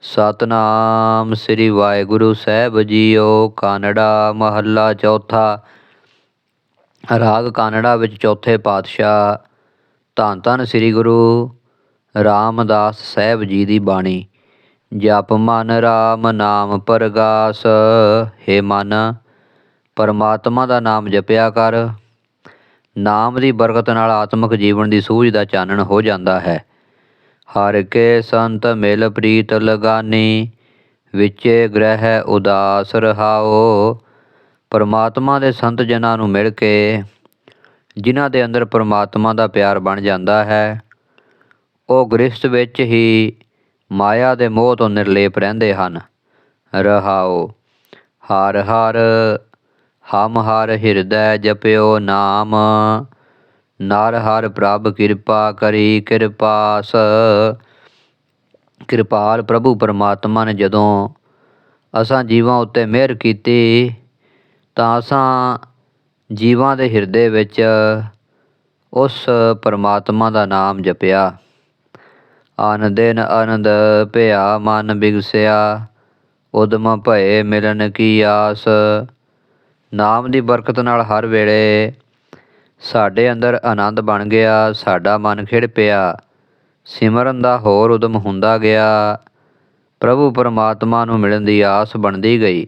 ਸਤਨਾਮ ਸ੍ਰੀ ਵਾਹਿਗੁਰੂ ਸਾਹਿਬ ਜੀਓ। ਕਾਨੜਾ ਮਹੱਲਾ ਚੌਥਾ। ਰਾਗ ਕਾਨੜਾ ਵਿੱਚ ਚੌਥੇ ਪਾਤਸ਼ਾਹ। ਧੰਨ ਧੰਨ ਸ੍ਰੀ ਗੁਰੂ ਰਾਮਦਾਸ ਸਾਹਿਬ ਜੀ ਦੀ ਬਾਣੀ। ਜਪ ਮਨ ਰਾਮ ਨਾਮ ਪਰਗਾਸ। ਹੈ ਮਨ, ਪਰਮਾਤਮਾ ਦਾ ਨਾਮ ਜਪਿਆ ਕਰ। ਨਾਮ ਦੀ ਬਰਕਤ ਨਾਲ ਆਤਮਿਕ ਜੀਵਨ ਦੀ ਸੂਝ ਦਾ ਚਾਨਣ ਹੋ ਜਾਂਦਾ ਹੈ। ਹਰ ਕੇ ਸੰਤ ਮਿਲ ਪ੍ਰੀਤ ਲਗਾਨੀ, ਵਿਚੇ ਗ੍ਰਹਿ ਉਦਾਸ ਰਹਾਓ। ਪਰਮਾਤਮਾ ਦੇ ਸੰਤ ਜਨਾਂ ਨੂੰ ਮਿਲ ਕੇ, ਜਿਨ੍ਹਾਂ ਦੇ ਅੰਦਰ ਪਰਮਾਤਮਾ ਦਾ ਪਿਆਰ ਬਣ ਜਾਂਦਾ ਹੈ, ਉਹ ਗ੍ਰਸਥ ਵਿੱਚ ਹੀ ਮਾਇਆ ਦੇ ਮੋਹ ਤੋਂ ਨਿਰਲੇਪ ਰਹਿੰਦੇ ਹਨ। ਰਹਾਓ ਹਰ ਹਰ ਹਮ ਹਰ ਹਿਰਦੈ ਜਪਿਓ ਨਾਮ। ਨਰ ਹਰ ਪ੍ਰਭ ਕਿਰਪਾ ਕਰੀ ਕਿਰਪਾਸ ਕਿਰਪਾਲ ਪ੍ਰਭੂ ਪਰਮਾਤਮਾ ਨੇ ਜਦੋਂ ਅਸਾਂ ਜੀਵਾਂ ਉੱਤੇ ਮਿਹਰ ਕੀਤੀ, ਤਾਂ ਅਸਾਂ ਜੀਵਾਂ ਦੇ ਹਿਰਦੇ ਵਿੱਚ ਉਸ ਪਰਮਾਤਮਾ ਦਾ ਨਾਮ ਜਪਿਆ। ਆਨ ਦਿਨ ਆਨੰਦ ਭਿਆ, ਮਨ ਬਿਗਸਿਆ, ਉਦਮ ਭਏ ਮਿਲਨ ਕੀ ਆਸ। ਨਾਮ ਦੀ ਬਰਕਤ ਨਾਲ ਹਰ ਵੇਲੇ ਸਾਡੇ ਅੰਦਰ ਆਨੰਦ ਬਣ ਗਿਆ, ਸਾਡਾ ਮਨ ਖਿੜ ਪਿਆ। ਸਿਮਰਨ ਦਾ ਹੋਰ ਉਦਮ ਹੁੰਦਾ ਗਿਆ। ਪ੍ਰਭੂ ਪਰਮਾਤਮਾ ਨੂੰ ਮਿਲਣ ਦੀ ਆਸ ਬਣਦੀ ਗਈ।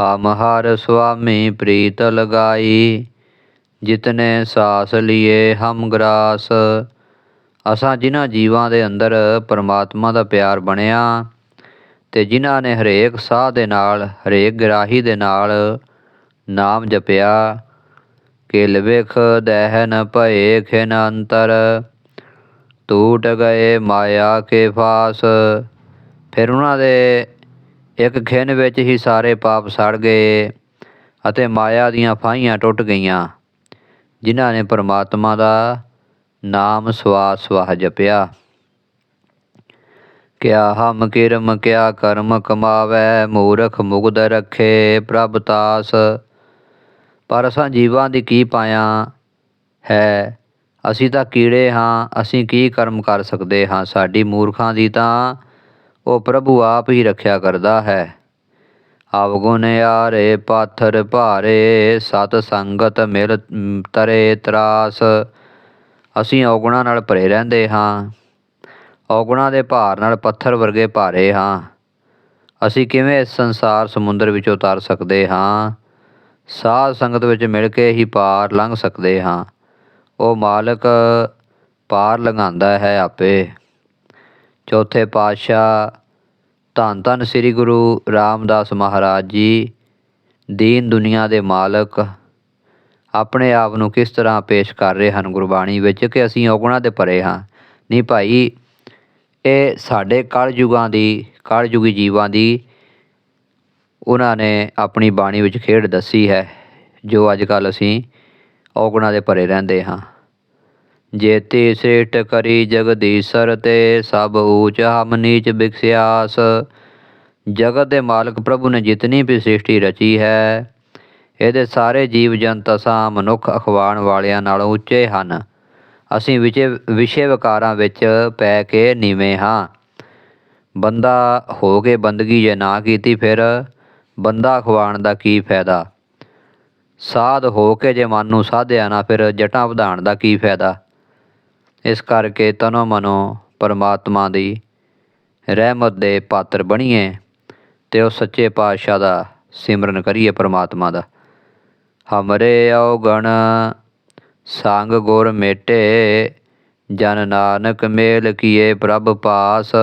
ਹਮ ਹਰ ਸੁਆਮੀ ਪ੍ਰੀਤ ਲਗਾਈ, ਜਿਤਨੇ ਸਾਸ ਲਿਏ ਹਮ ਗਰਾਸ। ਅਸਾਂ ਜਿਨ੍ਹਾਂ ਜੀਵਾਂ ਦੇ ਅੰਦਰ ਪਰਮਾਤਮਾ ਦਾ ਪਿਆਰ ਬਣਿਆ ਤੇ ਜਿਨ੍ਹਾਂ ਨੇ ਹਰੇਕ ਸਾਹ ਦੇ ਨਾਲ, ਹਰੇਕ ਗਰਾਹੀ ਦੇ ਨਾਲ ਨਾਮ ਜਪਿਆ ਕਿਲ ਵਿਖ ਦਹਿਨ ਭਏ ਖਿਨ ਅੰਤਰ ਟੂਟ ਗਏ ਮਾਇਆ ਕੇ ਫਾਸ। ਫਿਰ ਉਹਨਾਂ ਦੇ ਇੱਕ ਖਿਨ ਵਿੱਚ ਹੀ ਸਾਰੇ ਪਾਪ ਸੜ ਗਏ ਅਤੇ ਮਾਇਆ ਦੀਆਂ ਫਾਹੀਆਂ ਟੁੱਟ ਗਈਆਂ, ਜਿਨ੍ਹਾਂ ਨੇ ਪਰਮਾਤਮਾ ਦਾ ਨਾਮ ਸਵਾਸ ਸਵਾਹ ਜਪਿਆ। ਕਿਆ ਹਮ ਕਿਰਮ ਕਿਆ ਕਰਮ ਕਮਾਵੇ, ਮੂਰਖ ਮੁਗਦ ਰੱਖੇ ਪ੍ਰਭ ਤਾਸ। ਪਰ ਅਸਾਂ ਜੀਵਾਂ ਦੀ ਕੀ ਪਾਇਆ ਹੈ? ਅਸੀਂ ਤਾਂ ਕੀੜੇ ਹਾਂ, ਅਸੀਂ ਕੀ ਕਰਮ ਕਰ ਸਕਦੇ ਹਾਂ? ਸਾਡੀ ਮੂਰਖਾਂ ਦੀ ਤਾਂ ਉਹ ਪ੍ਰਭੂ ਆਪ ਹੀ ਰੱਖਿਆ ਕਰਦਾ ਹੈ। ਅਵਗੁਣ ਆਰੇ ਪਾਥਰ ਭਾਰੇ, ਸਤ ਸੰਗਤ ਮਿਲ ਤਰੇ ਤਰਾਸ। ਅਸੀਂ ਔਗੁਣਾਂ ਨਾਲ ਭਰੇ ਰਹਿੰਦੇ ਹਾਂ। ਔਗੁਣਾਂ ਦੇ ਭਾਰ ਨਾਲ ਪੱਥਰ ਵਰਗੇ ਭਾਰੇ ਹਾਂ। ਅਸੀਂ ਕਿਵੇਂ ਇਸ ਸੰਸਾਰ ਸਮੁੰਦਰ ਵਿੱਚੋਂ ਤਰ ਸਕਦੇ ਹਾਂ? ਸਾਧ ਸੰਗਤ ਵਿੱਚ ਮਿਲ ਕੇ ਹੀ ਪਾਰ ਲੰਘ ਸਕਦੇ ਹਾਂ। ਉਹ ਮਾਲਕ ਪਾਰ ਲੰਘਾਉਂਦਾ ਹੈ ਆਪੇ। ਚੌਥੇ ਪਾਤਸ਼ਾਹ ਧੰਨ ਧੰਨ ਸ੍ਰੀ ਗੁਰੂ ਰਾਮਦਾਸ ਮਹਾਰਾਜ ਜੀ, ਦੀਨ ਦੁਨੀਆ ਦੇ ਮਾਲਕ, ਆਪਣੇ ਆਪ ਨੂੰ ਕਿਸ ਤਰ੍ਹਾਂ ਪੇਸ਼ ਕਰ ਰਹੇ ਹਨ ਗੁਰਬਾਣੀ ਵਿੱਚ ਕਿ ਅਸੀਂ ਔਗਣਾ ਦੇ ਭਰੇ ਹਾਂ? ਨਹੀਂ ਭਾਈ, ਇਹ ਸਾਡੇ ਕਲ ਯੁਗਾਂ ਦੀ ਕਲ ਯੁਗੀ ਜੀਵਾਂ ਦੀ ਉਹਨਾਂ ਨੇ ਆਪਣੀ ਬਾਣੀ ਵਿੱਚ ਖੇਡ ਦੱਸੀ ਹੈ, ਜੋ ਅੱਜ ਕੱਲ ਅਸੀਂ ਔਗੁਣਾਂ ਦੇ ਭਰੇ ਰਹਿੰਦੇ ਹਾਂ। ਜੇਤੀ ਸੇਟ ਕਰੀ ਜਗਦੀਸ਼ਰ ਤੇ ਸਭ ਊਚ ਹਮ ਨੀਚ ਬਿਖਸਿਆਸ, ਜਗਤ ਦੇ ਮਾਲਕ ਪ੍ਰਭੂ ਨੇ ਜਿਤਨੀ ਵੀ ਸ੍ਰਿਸ਼ਟੀ ਰਚੀ ਹੈ, ਇਹਦੇ ਸਾਰੇ ਜੀਵ ਜੰਤ ਅਸਾਂ ਮਨੁੱਖ ਅਖਵਾਣ ਵਾਲਿਆਂ ਨਾਲੋਂ ਉੱਚੇ ਹਨ। ਅਸੀਂ ਵਿਚੇ ਵਿਸ਼ੇ ਵਿਕਾਰਾਂ ਵਿੱਚ ਪੈ ਕੇ ਨੀਵੇਂ ਹਾਂ। ਬੰਦਾ ਹੋ ਕੇ ਬੰਦਗੀ ਜੇ ਨਾ ਕੀਤੀ ਫਿਰ ਬੰਦਾ ਖਵਾਣ ਦਾ ਕੀ ਫਾਇਦਾ? ਸਾਧ ਹੋ ਕੇ ਜੇ ਮਨ ਨੂੰ ਸਾਧਿਆ ਨਾ, ਫਿਰ ਜਟਾਂ ਵਧਾਉਣ ਦਾ ਕੀ ਫਾਇਦਾ? ਇਸ ਕਰਕੇ ਤਨੋ ਮਨੋ ਪਰਮਾਤਮਾ ਦੀ ਰਹਿਮਤ ਦੇ ਪਾਤਰ ਬਣੀਏ ਤੇ ਉਹ ਸੱਚੇ ਪਾਤਸ਼ਾਹ ਦਾ ਸਿਮਰਨ ਕਰੀਏ ਪਰਮਾਤਮਾ ਦਾ। ਹਮਰੇ ਔਗਣ ਸੰਗ ਗੁਰ ਮੇਟੇ, ਜਨ ਨਾਨਕ ਮੇਲ ਕੀਏ ਪ੍ਰਭ ਪਾਸ।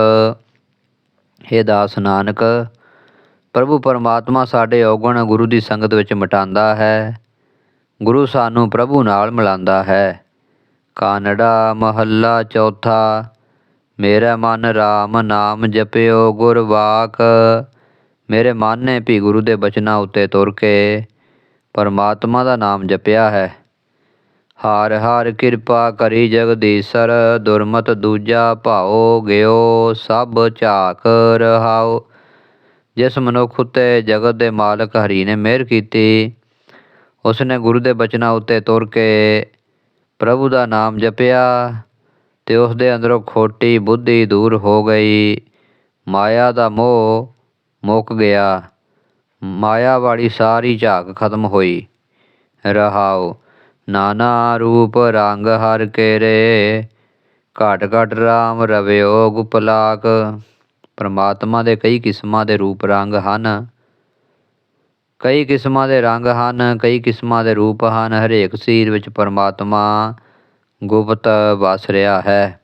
हे ਦਾਸ ਨਾਨਕ ਪ੍ਰਭੂ ਪਰਮਾਤਮਾ ਸਾਡੇ ਔਗਣ ਗੁਰੂ ਦੀ ਸੰਗਤ ਵਿੱਚ ਮਟਾਉਂਦਾ ਹੈ। ਗੁਰੂ ਸਾਨੂੰ ਪ੍ਰਭੂ ਨਾਲ ਮਿਲਾਉਂਦਾ ਹੈ। ਕਾਨੜਾ ਮਹੱਲਾ ਚੌਥਾ, ਮੇਰਾ ਮਨ RAM ਨਾਮ ਜਪਿਓ ਗੁਰ ਵਾਕ। ਮੇਰੇ ਮਨ ਨੇ ਵੀ ਗੁਰੂ ਦੇ ਬਚਨਾਂ ਉੱਤੇ ਤੁਰ ਕੇ ਪਰਮਾਤਮਾ ਦਾ ਨਾਮ ਜਪਿਆ ਹੈ। ਹਾਰ ਹਾਰ ਕਿਰਪਾ ਕਰੀ ਜਗਦੀਸ਼ਰ, ਦੁਰਮਤ ਦੂਜਾ ਭਾਓ ਗਿਓ, ਸਭ ਝਾਕ ਰਹਾਓ ਜਿਸ ਮਨੁੱਖ ਉੱਤੇ ਜਗਤ ਦੇ ਮਾਲਕ ਹਰੀ ਨੇ ਮਿਹਰ ਕੀਤੀ ਉਸ ਨੇ ਗੁਰੂ ਦੇ ਬਚਨਾਂ ਉੱਤੇ ਤੁਰ ਕੇ ਪ੍ਰਭੂ ਦਾ ਨਾਮ ਜਪਿਆ ਤੇ ਉਸ ਦੇ ਅੰਦਰੋਂ ਖੋਟੀ ਬੁੱਧੀ ਦੂਰ ਹੋ ਗਈ। ਮਾਇਆ ਦਾ ਮੋਹ ਮੁੱਕ ਗਿਆ। ਮਾਇਆ ਵਾਲੀ ਸਾਰੀ ਝਾਕ ਖਤਮ ਹੋਈ। ਰਹਾਉ, ਨਾਨਾ ਰੂਪ ਰੰਗ ਹਰ ਕੇ ਰੇ ਘਟ ਘਟ ਰਾਮ ਰਵਿਓ ਗੁਪਲਾਕ ਪਰਮਾਤਮਾ ਦੇ ਕਈ ਕਿਸਮਾਂ ਦੇ ਰੂਪ ਰੰਗ ਹਨ। ਕਈ ਕਿਸਮਾਂ ਦੇ ਰੰਗ ਹਨ, ਕਈ ਕਿਸਮਾਂ ਦੇ ਰੂਪ ਹਨ। ਹਰੇਕ ਸਰੀਰ ਵਿੱਚ ਪਰਮਾਤਮਾ ਗੁਪਤ ਵਸ ਰਿਹਾ ਹੈ।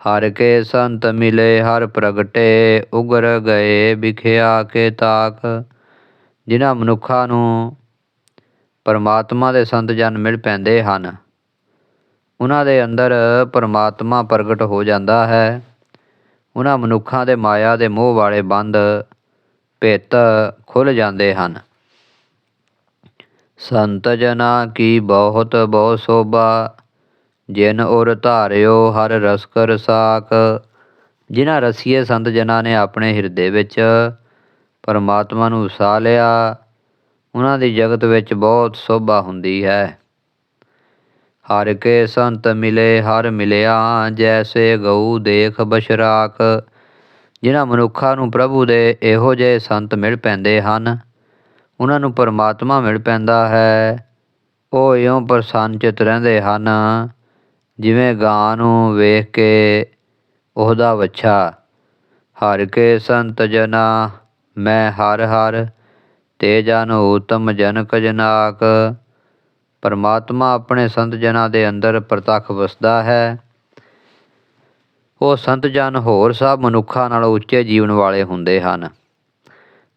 ਹਰ ਕੇ ਸੰਤ ਮਿਲੇ, ਹਰ ਪ੍ਰਗਟੇ, ਉਗਰ ਗਏ, ਵਿਖਿਆ ਕੇ ਤਾਕ। ਜਿਨ੍ਹਾਂ ਮਨੁੱਖਾਂ ਨੂੰ ਪਰਮਾਤਮਾ ਦੇ ਸੰਤ ਜਨ ਮਿਲ ਪੈਂਦੇ ਹਨ। ਉਹਨਾਂ ਦੇ ਅੰਦਰ ਪਰਮਾਤਮਾ ਪ੍ਰਗਟ ਹੋ ਜਾਂਦਾ ਹੈ। ਉਹਨਾਂ ਮਨੁੱਖਾਂ ਦੇ ਮਾਇਆ ਦੇ ਮੋਹ ਵਾਲੇ ਬੰਦ ਭਿੱਤ ਖੁੱਲ ਜਾਂਦੇ ਹਨ। ਸੰਤ ਜਨਾ ਕੀ ਬਹੁਤ ਬਹੁਤ ਸੋਭਾ, ਜਿਨ ਉਰ ਧਾਰਿਓ ਹਰ ਰਸਕਰ ਸਾਕ ਜਿਨ੍ਹਾਂ ਰਸੀਏ ਸੰਤ ਜਨਾਂ ਨੇ ਆਪਣੇ ਹਿਰਦੇ ਵਿੱਚ ਪਰਮਾਤਮਾ ਨੂੰ ਵਸਾ ਲਿਆ ਉਹਨਾਂ ਦੀ ਜਗਤ ਵਿੱਚ ਬਹੁਤ ਸੋਭਾ ਹੁੰਦੀ ਹੈ। ਹਰ ਕੇ ਸੰਤ ਮਿਲੇ, ਹਰ ਮਿਲਿਆ, ਜੈਸੇ ਗਊ ਦੇਖ ਬਸ਼ਰਾਕ ਜਿਨ੍ਹਾਂ ਮਨੁੱਖਾਂ ਨੂੰ ਪ੍ਰਭੂ ਦੇ ਇਹੋ ਜਿਹੇ ਸੰਤ ਮਿਲ ਪੈਂਦੇ ਹਨ, ਉਹਨਾਂ ਨੂੰ ਪਰਮਾਤਮਾ ਮਿਲ ਪੈਂਦਾ ਹੈ। ਉਹ ਇਉਂ ਪ੍ਰਸੰਨਚਿਤ ਰਹਿੰਦੇ ਹਨ, ਜਿਵੇਂ ਗਾਂ ਨੂੰ ਵੇਖ ਕੇ ਉਹਦਾ ਵੱਛਾ, ਹਰ ਕੇ ਸੰਤ ਜਨਾ, ਮੈਂ ਹਰ ਹਰ, ਤੇ ਜਨ ਉਤਮ ਜਨਕ ਜਨਾਕ ਪਰਮਾਤਮਾ ਆਪਣੇ ਸੰਤ ਜਨਾਂ ਦੇ ਅੰਦਰ ਪ੍ਰਤੱਖ ਵਸਦਾ ਹੈ। ਉਹ ਸੰਤ ਜਨ ਹੋਰ ਸਭ ਮਨੁੱਖਾਂ ਨਾਲੋਂ ਉੱਚੇ ਜੀਵਨ ਵਾਲੇ ਹੁੰਦੇ ਹਨ।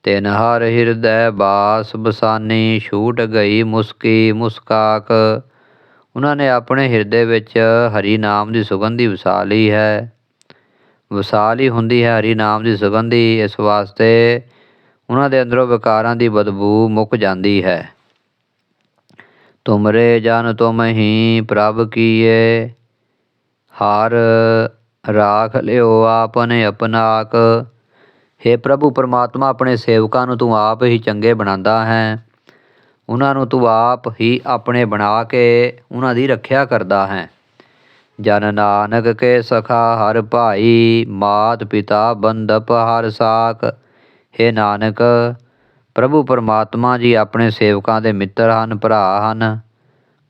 ਤਿਨ ਹਰ ਹਿਰਦੈ ਬਾਸ, ਬਸਾਨੀ, ਛੂਟ ਗਈ, ਮੁਸਕੀ, ਮੁਸਕਾਕ। ਉਹਨਾਂ ਨੇ ਆਪਣੇ ਹਿਰਦੇ ਵਿੱਚ ਹਰੀ ਨਾਮ ਦੀ ਸੁਗੰਧੀ ਵਸਾ ਲਈ ਹੈ। ਵਸਾ ਲਈ ਹੁੰਦੀ ਹੈ ਹਰੀ ਨਾਮ ਦੀ ਸੁਗੰਧੀ। ਇਸ ਵਾਸਤੇ ਉਹਨਾਂ ਦੇ ਅੰਦਰੋਂ ਵਿਕਾਰਾਂ ਦੀ ਬਦਬੂ ਮੁੱਕ ਜਾਂਦੀ ਹੈ। ਤੁਮਰੇ ਜਨ ਤੁਮ ਹੀ ਪ੍ਰਭ ਕੀਏ। ਹਰ ਰਾਖ ਲਿਓ ਆਪਨੇ ਅਪਨਾਕ हे ਪ੍ਰਭੂ, ਪਰਮਾਤਮਾ ਆਪਣੇ ਸੇਵਕਾਂ ਨੂੰ ਤੂੰ ਆਪ ਹੀ ਚੰਗੇ ਬਣਾਉਂਦਾ ਹੈ। ਉਹਨਾਂ ਨੂੰ ਤੂੰ ਆਪ ਹੀ ਆਪਣੇ ਬਣਾ ਕੇ ਉਹਨਾਂ ਦੀ ਰੱਖਿਆ ਕਰਦਾ ਹੈ। ਜਨ ਨਾਨਕ ਕੇ ਸਖਾ ਹਰ ਭਾਈ, ਮਾਤ ਪਿਤਾ ਬੰਦਪ ਹਰ ਸਾਖ। हे ਨਾਨਕ ਪ੍ਰਭੂ ਪਰਮਾਤਮਾ ਜੀ ਆਪਣੇ ਸੇਵਕਾਂ ਦੇ ਮਿੱਤਰ ਹਨ, ਭਰਾ ਹਨ,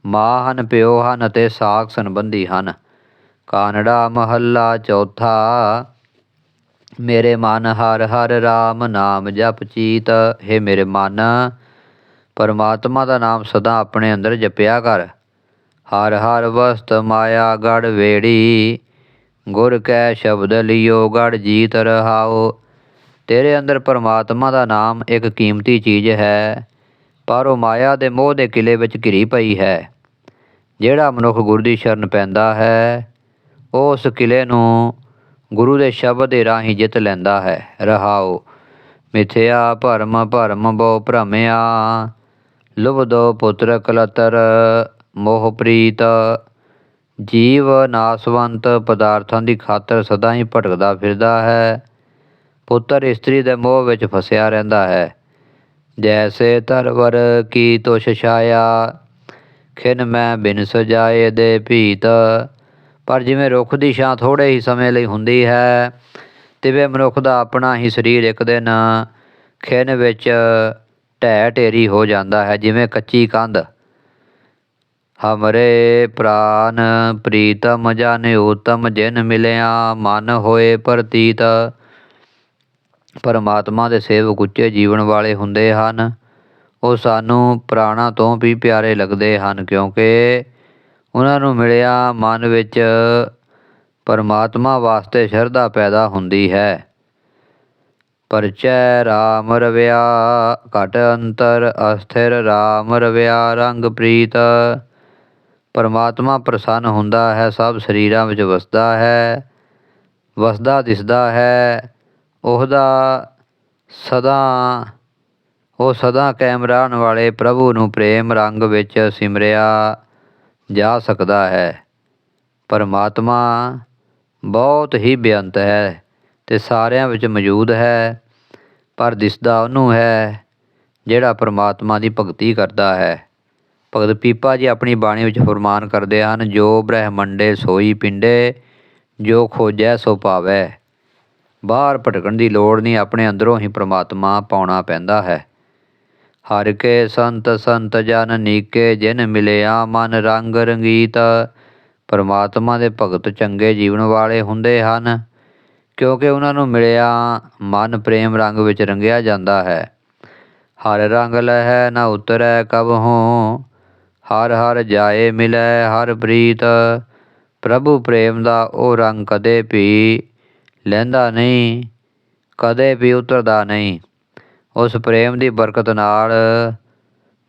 ਮਾਂ ਹਨ, ਪਿਓ ਹਨ ਅਤੇ ਸਾਖ ਸੰਬੰਧੀ ਹਨ। ਕਾਨੜਾ ਮਹੱਲਾ ਚੌਥਾ, ਮੇਰੇ ਮਨ ਹਰ ਹਰ ਰਾਮ ਨਾਮ ਜਪ ਚੀਤ। ਹੈ ਮੇਰੇ ਮਨ, ਪਰਮਾਤਮਾ ਦਾ ਨਾਮ ਸਦਾ ਆਪਣੇ ਅੰਦਰ ਜਪਿਆ ਕਰ। ਹਰ ਹਰ ਵਸਤ ਮਾਇਆ ਗੜ ਵੇੜੀ, ਗੁਰ ਕੈ ਸ਼ਬਦ ਲਿਓ ਗੜ ਜੀਤ ਰਹਾਓ। ਤੇਰੇ ਅੰਦਰ ਪਰਮਾਤਮਾ ਦਾ ਨਾਮ ਇੱਕ ਕੀਮਤੀ ਚੀਜ਼ ਹੈ, ਪਰ ਉਹ ਮਾਇਆ ਦੇ ਮੋਹ ਦੇ ਕਿਲੇ ਵਿੱਚ ਘਿਰੀ ਪਈ ਹੈ। ਜਿਹੜਾ ਮਨੁੱਖ ਗੁਰੂ ਦੀ ਸ਼ਰਨ ਪੈਂਦਾ ਹੈ, ਉਹ ਉਸ ਕਿਲੇ ਨੂੰ ਗੁਰੂ ਦੇ ਸ਼ਬਦ ਦੇ ਰਾਹੀਂ ਜਿੱਤ ਲੈਂਦਾ ਹੈ। ਰਹਾਓ, ਮਿਥਿਆ ਭਰਮ ਭਰਮ ਬੋ ਭਰਮਿਆ ਲੁਬਦੋ ਪੁੱਤਰ ਕਲਤਰ, ਮੋਹ ਪ੍ਰੀਤ। ਜੀਵ ਨਾਸਵੰਤ ਪਦਾਰਥਾਂ ਦੀ ਖਾਤਰ ਸਦਾ ਹੀ ਭਟਕਦਾ ਫਿਰਦਾ ਹੈ। ਪੁੱਤਰ ਇਸਤਰੀ ਦੇ ਮੋਹ ਵਿੱਚ ਫਸਿਆ ਰਹਿੰਦਾ ਹੈ। ਜੈਸੇ ਤਰਵਰ ਕੀ ਤੁਸ਼ ਛਾਇਆ, ਖਿਨ ਮੈਂ ਬਿਨ ਸਜਾਏ ਦੇ ਭੀਤ। ਪਰ ਜਿਵੇਂ ਰੁੱਖ ਦੀ ਛਾਂ ਥੋੜੇ ਹੀ ਸਮੇਂ ਲਈ ਹੁੰਦੀ ਹੈ, ਤਿਵੇਂ ਮਨੁੱਖ ਦਾ ਆਪਣਾ ਹੀ ਸਰੀਰ ਇੱਕ ਦਿਨ ਖਿਨ ਵਿੱਚ ਢਹਿ ਢੇਰੀ ਹੋ ਜਾਂਦਾ ਹੈ, ਜਿਵੇਂ ਕੱਚੀ ਕੰਧ। ਹਮਰੇ ਪ੍ਰਾਨ ਪ੍ਰੀਤਮ ਜਾਣੇ ਉਤਮ ਜਿਨ ਮਿਲਿਆ, ਮਨ ਹੋਏ ਪ੍ਰਤੀਤ। ਪਰਮਾਤਮਾ ਦੇ ਸੇਵਕ ਉੱਚੇ ਜੀਵਨ ਵਾਲੇ ਹੁੰਦੇ ਹਨ। ਉਹ ਸਾਨੂੰ ਪ੍ਰਾਣਾ ਤੋਂ ਵੀ ਪਿਆਰੇ ਲੱਗਦੇ ਹਨ ਕਿਉਂਕਿ ਉਹਨਾਂ ਨੂੰ ਮਿਲਿਆ ਮਨ ਵਿੱਚ ਪਰਮਾਤਮਾ ਵਾਸਤੇ ਸ਼ਰਧਾ ਪੈਦਾ ਹੁੰਦੀ ਹੈ। ਪਰਚੈ ਰਾਮ ਰਵਿਆ, ਘਟ ਅੰਤਰ ਅਸਥਿਰ ਰਾਮ ਰਵਿਆ, ਰੰਗ ਪ੍ਰੀਤ। ਪਰਮਾਤਮਾ ਪ੍ਰਸੰਨ ਹੁੰਦਾ ਹੈ, ਸਭ ਸਰੀਰਾਂ ਵਿੱਚ ਵਸਦਾ ਹੈ, ਵਸਦਾ ਦਿਸਦਾ ਹੈ। ਉਹਦਾ ਸਦਾ, ਉਹ ਸਦਾ ਕਾਇਮ ਰਹਿਣ ਵਾਲੇ ਪ੍ਰਭੂ ਨੂੰ ਪ੍ਰੇਮ ਰੰਗ ਵਿੱਚ ਸਿਮਰਿਆ ਜਾ ਸਕਦਾ ਹੈ। ਪਰਮਾਤਮਾ ਬਹੁਤ ਹੀ ਬੇਅੰਤ ਹੈ ਤੇ ਸਾਰਿਆਂ ਵਿੱਚ ਮੌਜੂਦ ਹੈ, ਪਰ ਦਿਸਦਾ ਉਹਨੂੰ ਹੈ ਜਿਹੜਾ ਪਰਮਾਤਮਾ ਦੀ ਭਗਤੀ ਕਰਦਾ ਹੈ। ਭਗਤ ਪੀਪਾ ਜੀ ਆਪਣੀ ਬਾਣੀ ਵਿੱਚ ਫਰਮਾਨ ਕਰਦੇ ਹਨ, ਜੋ ਬ੍ਰਹਮੰਡੇ ਸੋਈ ਪਿੰਡੇ, ਜੋ ਖੋਜੈ ਸੋ ਪਾਵੈ। ਬਾਹਰ ਭਟਕਣ ਦੀ ਲੋੜ ਨਹੀਂ, ਆਪਣੇ ਅੰਦਰੋਂ ਹੀ ਪ੍ਰਮਾਤਮਾ ਪਾਉਣਾ ਪੈਂਦਾ ਹੈ। ਹਰ ਕੇ ਸੰਤ ਸੰਤ ਜਨ ਨੀਕੇ, ਜਿਨ ਮਿਲਿਆ ਮਨ ਰੰਗ ਰੰਗੀਤ। ਪਰਮਾਤਮਾ ਦੇ ਭਗਤ ਚੰਗੇ ਜੀਵਨ ਵਾਲੇ ਹੁੰਦੇ ਹਨ, ਕਿਉਂਕਿ ਉਹਨਾਂ ਨੂੰ ਮਿਲਿਆ ਮਨ ਪ੍ਰੇਮ ਰੰਗ ਵਿੱਚ ਰੰਗਿਆ ਜਾਂਦਾ ਹੈ। ਹਰ ਰੰਗ ਲਹਿ ਨ ਉਤਰੈ ਕਬਹੂ ਹਰ ਹਰ ਜਾਏ ਮਿਲੈ ਹਰ ਪ੍ਰੀਤ। ਪ੍ਰਭੂ ਪ੍ਰੇਮ ਦਾ ਉਹ ਰੰਗ ਕਦੇ ਵੀ ਲਹਿੰਦਾ ਨਹੀਂ, ਕਦੇ ਵੀ ਉਤਰਦਾ ਨਹੀਂ। ਉਸ ਪ੍ਰੇਮ ਦੀ ਬਰਕਤ ਨਾਲ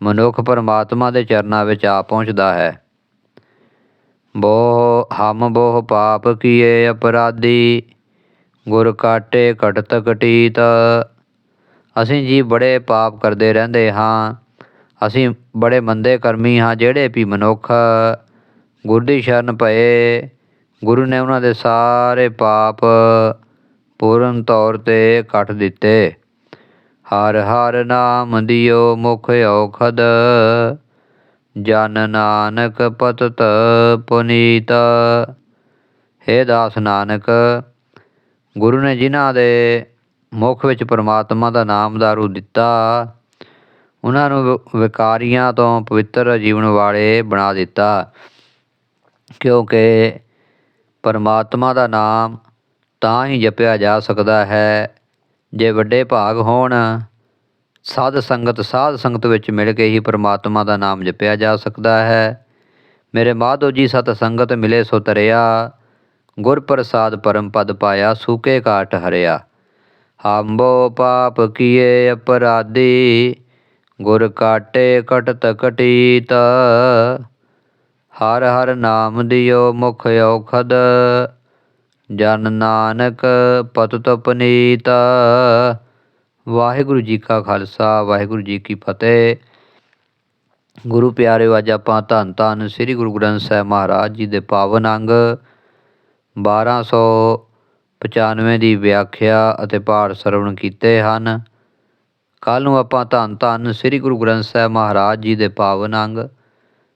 ਮਨੁੱਖ ਪਰਮਾਤਮਾ ਦੇ ਚਰਨਾਂ ਵਿੱਚ ਆ ਪਹੁੰਚਦਾ ਹੈ। ਬੋਹ, ਹਮ ਬੋਹ ਪਾਪ ਕੀਏ ਅਪਰਾਧੀ, ਗੁਰ ਕਾਟੇ ਕਟਤ ਕਟੀਤ ਅਸੀਂ ਜੀ ਬੜੇ ਪਾਪ ਕਰਦੇ ਰਹਿੰਦੇ ਹਾਂ, ਅਸੀਂ ਬੜੇ ਮੰਦੇ ਕਰਮੀ ਹਾਂ, ਜਿਹੜੇ ਵੀ ਮਨੁੱਖ ਗੁਰ ਦੀ ਸ਼ਰਨ ਪਏ ਗੁਰੂ ਨੇ ਉਹਨਾਂ ਦੇ ਸਾਰੇ ਪਾਪ ਪੂਰਨ ਤੌਰ ਤੇ ਕੱਟ ਦਿੱਤੇ। ਹਰ ਹਰ ਨਾਮ ਦਿਓ ਮੁਖ ਔਖਦ, ਜਨ ਨਾਨਕ ਪਤਤ ਪੁਨੀਤ। ਹੇ ਦਾਸ ਨਾਨਕ, ਗੁਰੂ ਨੇ ਜਿਨ੍ਹਾਂ ਦੇ ਮੁਖ ਵਿੱਚ ਪਰਮਾਤਮਾ ਦਾ ਨਾਮ ਦਾਰੂ ਦਿੱਤਾ, ਉਹਨਾਂ ਨੂੰ ਵਿਕਾਰੀਆਂ ਤੋਂ ਪਵਿੱਤਰ ਜੀਵਨ ਵਾਲੇ ਬਣਾ ਦਿੱਤਾ। ਕਿਉਂਕਿ ਪਰਮਾਤਮਾ ਦਾ ਨਾਮ ਤਾਂ ਹੀ ਜਪਿਆ ਜਾ ਸਕਦਾ ਹੈ। ਜੇ ਵੱਡੇ ਭਾਗ ਹੋਣ, ਸਾਧ ਸੰਗਤ ਸਾਧ ਸੰਗਤ ਵਿੱਚ ਮਿਲ ਕੇ ਹੀ ਪਰਮਾਤਮਾ ਦਾ ਨਾਮ ਜਪਿਆ ਜਾ ਸਕਦਾ ਹੈ। ਮੇਰੇ ਮਾਧੋ ਜੀ ਸਤ ਸੰਗਤ ਮਿਲੇ ਸੋ ਤਰਿਆ, ਗੁਰ ਪ੍ਰਸਾਦ ਪਰਮ ਪਦ ਪਾਇਆ ਸੂਕੇ ਕਾਟ ਹਰਿਆ। ਹੰਬੋ ਪਾਪ ਕੀਏ ਅਪਰਾਧੀ, ਗੁਰ ਕਾਟੇ ਕਟਤ ਕਟੀਤ। ਹਰ ਹਰ ਨਾਮ ਦਿਓ ਮੁਖ ਔਖਦ, ਜਨ ਨਾਨਕ ਪਤਿਤ ਪਨੀਤ ਵਾਹਿਗੁਰੂ ਜੀ ਕਾ ਖਾਲਸਾ, ਵਾਹਿਗੁਰੂ ਜੀ ਕੀ ਫਤਿਹ। ਗੁਰੂ ਪਿਆਰਿਓ ਅੱਜ ਆਪਾਂ ਧੰਨ ਧੰਨ ਸ੍ਰੀ ਗੁਰੂ ਗ੍ਰੰਥ ਸਾਹਿਬ ਮਹਾਰਾਜ ਜੀ ਦੇ ਪਾਵਨ ਅੰਗ 1295 ਦੀ ਵਿਆਖਿਆ ਅਤੇ ਪਾਠ ਸਰਵਣ ਕੀਤੇ ਹਨ। ਕੱਲ ਨੂੰ ਆਪਾਂ ਧੰਨ ਧੰਨ ਸ੍ਰੀ ਗੁਰੂ ਗ੍ਰੰਥ ਸਾਹਿਬ ਮਹਾਰਾਜ ਜੀ ਦੇ ਪਾਵਨ ਅੰਗ